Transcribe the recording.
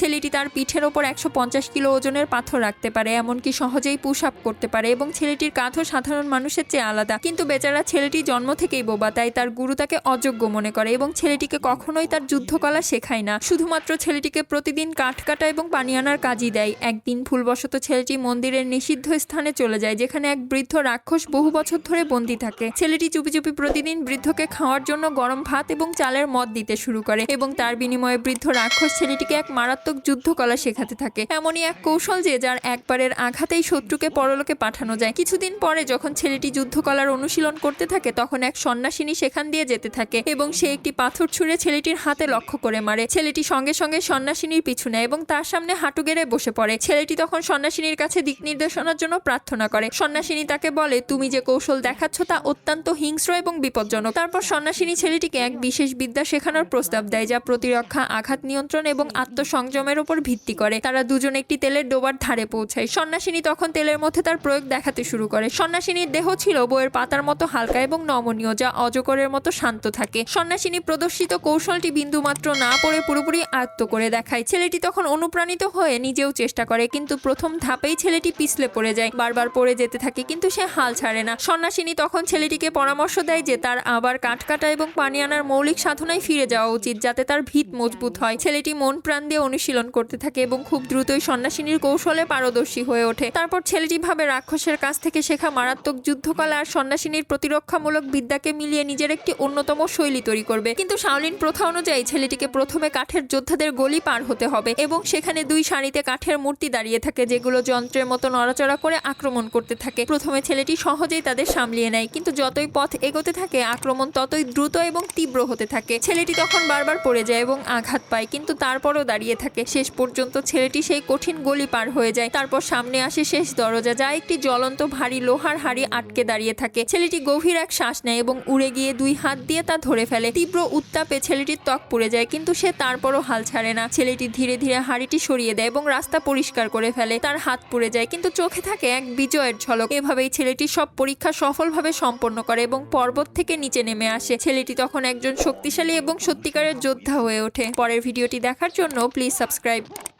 ছেলেটি তার পিঠের ওপর একশো পঞ্চাশ কিলো ওজনের পাথর রাখতে পারে, এমনকি সহজেই পুশ আপ করতে পারে এবং ছেলেটির কাঁধও সাধারণ মানুষের চেয়ে আলাদা। কিন্তু বেচারা ছেলেটি জন্ম থেকেই বোবা, তাই তার গুরু তাকে অযোগ্য মনে করে এবং ছেলেটিকে কখনোই তার যুদ্ধকলা শেখায় না। শুধুমাত্র ছেলেটিকে প্রতিদিন কাঠ কাটা এবং পানি আনার কাজই দেয়। একদিন ভুলবশত ছেলেটি মন্দিরের নিষিদ্ধ স্থানে চলে যায়, যেখানে এক বৃদ্ধ রাক্ষস বহু বছর ধরে বন্দী থাকে। ছেলেটি চুপি চুপি প্রতিদিন বৃদ্ধকে খাওয়ার জন্য গরম ভাত এবং চালের মদ দিতে শুরু করে এবং তার বিনিময়ে বৃদ্ধ রাক্ষস ছেলেটিকে এক মারাত্মক যুদ্ধকলা শেখাতে থাকে। এমনই এক কৌশল যে যার একবারের আঘাতেই শত্রুকে পরলোকে পাঠানো যায়। কিছুদিন পরে যখন ছেলেটি যুদ্ধকলার অনুশীলন করতে থাকে, তখন এক সন্ন্যাসিনী সেখান দিয়ে যেতে থাকে এবং সে একটি পাথর ছুঁড়ে ছেলেটির হাতে লক্ষ্য করে মারে। ছেলেটি সঙ্গে সঙ্গে সন্ন্যাসিনীর পিছু নেয় এবং তার সামনে হাঁটু গেড়ে বসে পড়ে। ছেলেটি তখন সন্ন্যাসিনীর কাছে দিক নির্দেশনার জন্য প্রার্থনা করে। সন্ন্যাসিনী তাকে বলে, তুমি যে কৌশল দেখাচ্ছ তা অত্যন্ত হিংস্র এবং বিপজ্জনক। তারপর সন্ন্যাসিনী ছেলেটিকে এক বিশেষ বিদ্যা শেখানোর প্রস্তাব দেয়, যা প্রতিরক্ষা, আঘাত নিয়ন্ত্রণ এবং আত্মসংযমের উপর ভিত্তি করে। তারা দুজন একটি তেলের ডোবার ধারে পৌঁছায়। সন্ন্যাসিনী তখন তেলের মধ্যে তার প্রয়োগ দেখাতে শুরু করে। সন্ন্যাসিনীর দেহ ছিল বইয়ের পাতার মতো হালকা এবং নমনীয়, যা অজগরের মতো শান্ত থাকে। সন্ন্যাসিনী প্রদর্শিত কৌশলটি বিন্দুমাত্র না পড়ে পুরোপুরি আয়ত্ত করে দেখায়। ছেলেটি তখন অনুপ্রাণিত হয়ে নিজেও চেষ্টা করে, কিন্তু প্রথম ধাপেই ছেলেটি পিছলে পড়ে যায়। বারবার পড়ে যেতে থাকে, কিন্তু সে হাল ছাড়ে না। সন্ন্যাসিনী তখন ছেলেটিকে পরামর্শ দেয় যে তার আবার কাঠ কাটা এবং পানি আনার মৌলিক সাধনায় ফিরে যাওয়া উচিত, যাতে তার ভিত মজবুত হয়। ছেলেটি মন প্রাণ দিয়ে অনুশীলন করতে থাকে এবং খুব দ্রুতই সন্ন্যাসিনীর কৌশলে পারদর্শী হয়ে ওঠে। তারপর ছেলেটি ভাবে রাক্ষসের কাছ থেকে শেখা মারাত্মক যুদ্ধকলা আর সন্ন্যাসিনীর প্রতিরক্ষামূলক বিদ্যাকে মিলিয়ে নিজের একটি অন্যতম শৈলী তৈরি করবে। কিন্তু শাওলিন প্রথা অনুযায়ী ছেলেটিকে প্রথমে কাঠের যোদ্ধাদের গলি পার হতে হবে এবং সেখানে দুই সারিতে কাঠের মূর্তি দাঁড়িয়ে থাকে যেগুলো যন্ত্রের মতো নড়াচড়া করে আক্রমণ করতে থাকে। প্রথমে ছেলেটি সহজেই তাদের সামলিয়ে নেয়, কিন্তু যতই পথ এগোতে থাকে, আক্রমণ ততই দ্রুত এবং তীব্র হতে থাকে। ছেলেটি তখন বারবার পড়ে যায় এবং আঘাত পায়, কিন্তু তারপরও দাঁড়িয়ে থাকে। শেষ পর্যন্ত ছেলেটি সেই কঠিন গলি পার হয়ে যায়। তারপর সামনে আসে শেষ দরজা, যা একটি জ্বলন্ত ভারী লোহার হাড়ি আটকে দাঁড়িয়ে থাকে। ছেলেটি গভীর এক শ্বাস নেয় এবং উড়ে গিয়ে দুই হাত দিয়ে তা ধরে ফেলে। তীব্র উত্তাপে ছেলেটির ত্বক পুড়ে যায়, কিন্তু সে তারপরও হাল ছাড়ে না। ছেলেটি ধীরে ধীরে হাড়িটি সরিয়ে দেয় এবং রাস্তা পরিষ্কার করে ফেলে। তার হাত পুড়ে যায়, কিন্তু চোখে থাকে এক বিজয়ের ঝলক। এভাবেই ছেলেটি সব পরীক্ষা সফলভাবে সম্পন্ন করে এবং পর্বত থেকে নিচে নেমে আসে। ছেলেটি তখন একজন শক্তিশালী এবং সত্যিকারের যোদ্ধা হয়ে ওঠে। পরের ভিডিওটি দেখার জন্য প্লিজ সাবস্ক্রাইব